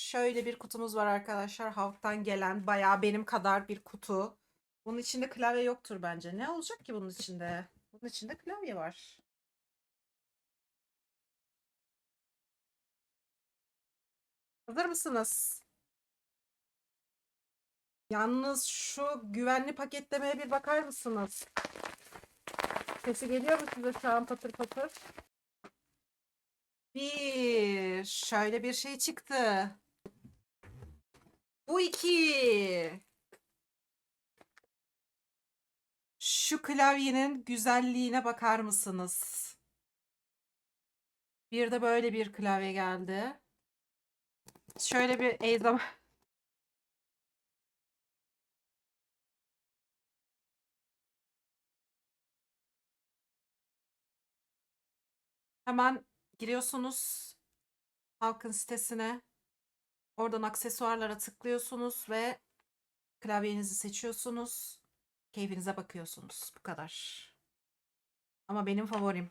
Şöyle bir kutumuz var arkadaşlar. Halktan gelen bayağı benim kadar bir kutu. Bunun içinde klavye yoktur bence. Ne olacak ki bunun içinde? Bunun içinde klavye var. Hazır mısınız? Yalnız şu güvenli paketlemeye bir bakar mısınız? Sesi geliyor mu size şu an patır patır? Bir, şöyle bir şey çıktı. Bu iki. Şu klavyenin güzelliğine bakar mısınız? Bir de böyle bir klavye geldi. Şöyle bir ezdam Hemen giriyorsunuz halkın sitesine. Oradan aksesuarlara tıklıyorsunuz ve klavyenizi seçiyorsunuz. Keyfinize bakıyorsunuz. Bu kadar. Ama benim favorim.